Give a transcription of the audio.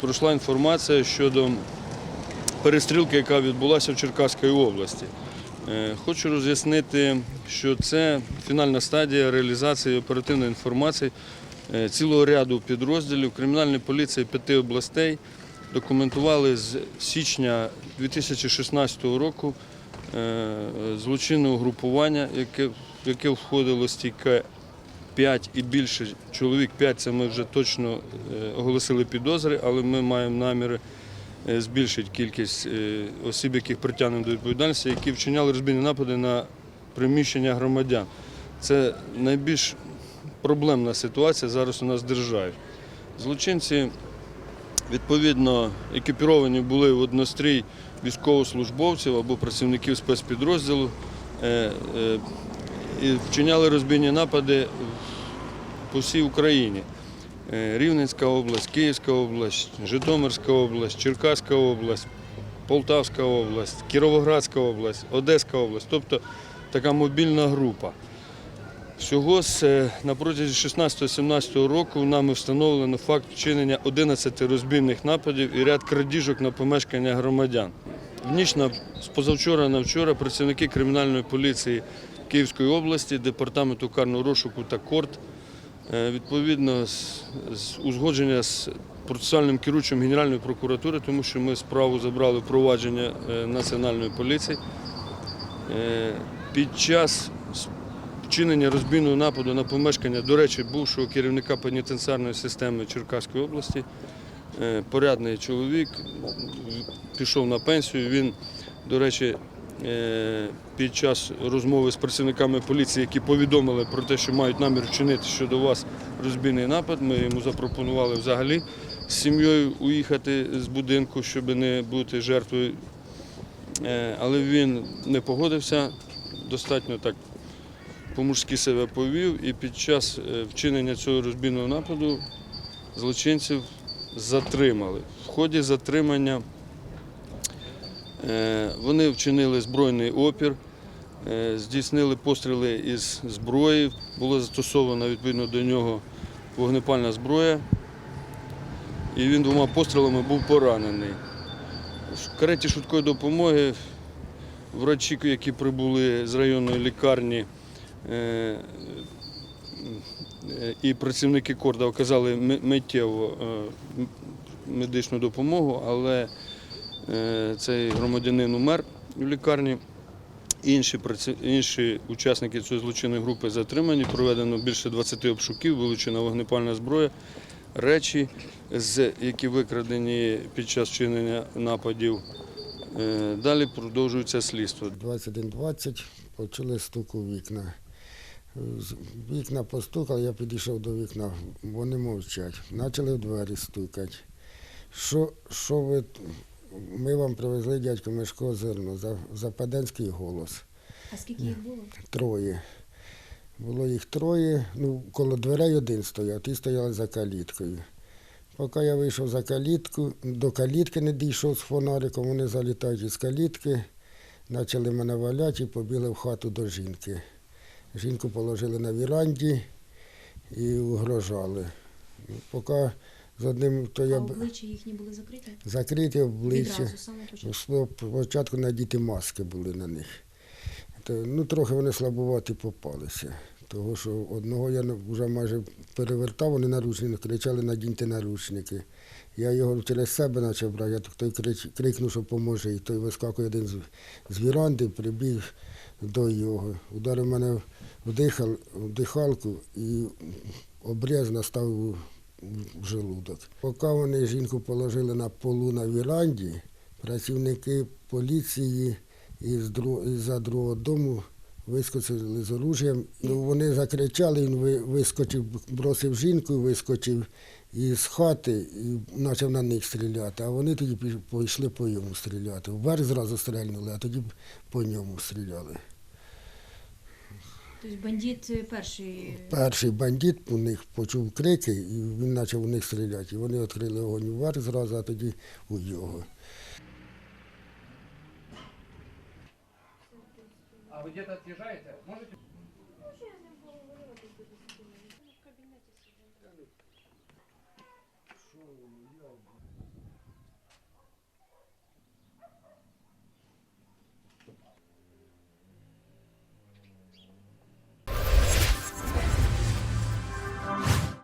пройшла інформація щодо перестрілки, яка відбулася в Черкаській області. Е, Хочу роз'яснити, що це фінальна стадія реалізації оперативної інформації е, цілого ряду підрозділів кримінальної поліції п'яти областей документували з січня 2016 року е, злочинне угрупування, яке, в яке входило стільки 5 і більше чоловік, 5 це ми вже точно е, оголосили підозри, але ми маємо наміри е, збільшити кількість е, осіб, яких притягнемо до відповідальності, які вчиняли розбійні напади на приміщення громадян. Це найбільш проблемна ситуація зараз у нас в державі. Злочинці відповідно екіпіровані були в однострій військовослужбовців або працівників спецпідрозділу і вчиняли розбійні напади по всій Україні. Е, Рівненська область, Київська область, Житомирська область, Черкаська область, Полтавська область, Кіровоградська область, Одеська область, тобто така мобільна група. Всього е, на протязі 16-17 року нами встановлено факт вчинення 11 розбійних нападів і ряд крадіжок на помешкання громадян. В ніч на з позавчора на вчора працівники кримінальної поліції Київської області, департаменту карного розшуку та корт е, відповідно з, узгодження з процесуальним керуючим Генеральної прокуратури, тому що ми справу забрали в провадження е, національної поліції. Е, Під час вчинення розбійного нападу на помешкання, до речі, бувшого керівника пенітенціарної системи Черкаської області, порядний чоловік, пішов на пенсію. Він, до речі, під час розмови з працівниками поліції, які повідомили про те, що мають намір вчинити щодо вас розбійний напад, ми йому запропонували взагалі з сім'єю уїхати з будинку, щоб не бути жертвою. Е, Але він не погодився, достатньо так по-мужськи себе повів, і під час е, вчинення цього розбійного нападу злочинців затримали. В ході затримання е, вони вчинили збройний опір, е, здійснили постріли із зброї, була застосована відповідно до нього вогнепальна зброя, і він двома пострілами був поранений. В кареті швидкої допомоги врачі, які прибули з районної лікарні, е, е, і працівники корда оказали ми- миттєво е, медичну допомогу, але е, цей громадянин умер в лікарні. Інші, інші учасники цієї злочинної групи затримані, проведено більше 20 обшуків, вилучена вогнепальна зброя, речі, які викрадені під час вчинення нападів. Е, Далі продовжується слідство. 21.20 почали стук у вікна. Вікна постукали, я підійшов до вікна, вони мовчать. Почали в двері стукати. Що, що ви, ми вам привезли дядько Мишко зерно, за, западенський голос. А скільки їх було? Троє. Було їх троє, ну, коло дверей один стояв, ті стояли за каліткою. Поки я вийшов за калітку, до калітки не дійшов з фонариком, вони залітають із калітки, почали мене валяти і побігли в хату до жінки. Жінку положили на віранді і угрожали. Поки з одним, то А я б- обличчя їхні були закриті? закриті обличчя. Відразу, саме. Спочатку надіти маски були на них. То, ну, трохи вони слабуваті попалися. Того, що одного я вже майже перевертав, вони наручники кричали, надіньте наручники. Я його через себе почав брати, я той крич, крикнув, що поможе. І той вискакує один з, з віранди, прибіг до його. Ударив мене в, дихал, в дихалку і обріз наставив в желудок. Поки вони жінку положили на полу на віранді, працівники поліції із із-за другого дому вискочили з оружієм. Ну, вони закричали, він вискочив, бросив жінку, вискочив із хати і почав на них стріляти. А вони тоді піш- пішли по йому стріляти. Вверх зразу стрельнули, а тоді по ньому стріляли. Тобто бандит е, перший. Перший бандит у них почув крики, і він почав у них стріляти. І вони відкрили огонь вверх зразу, а тоді у його. А вы где-то отъезжаете? Можете?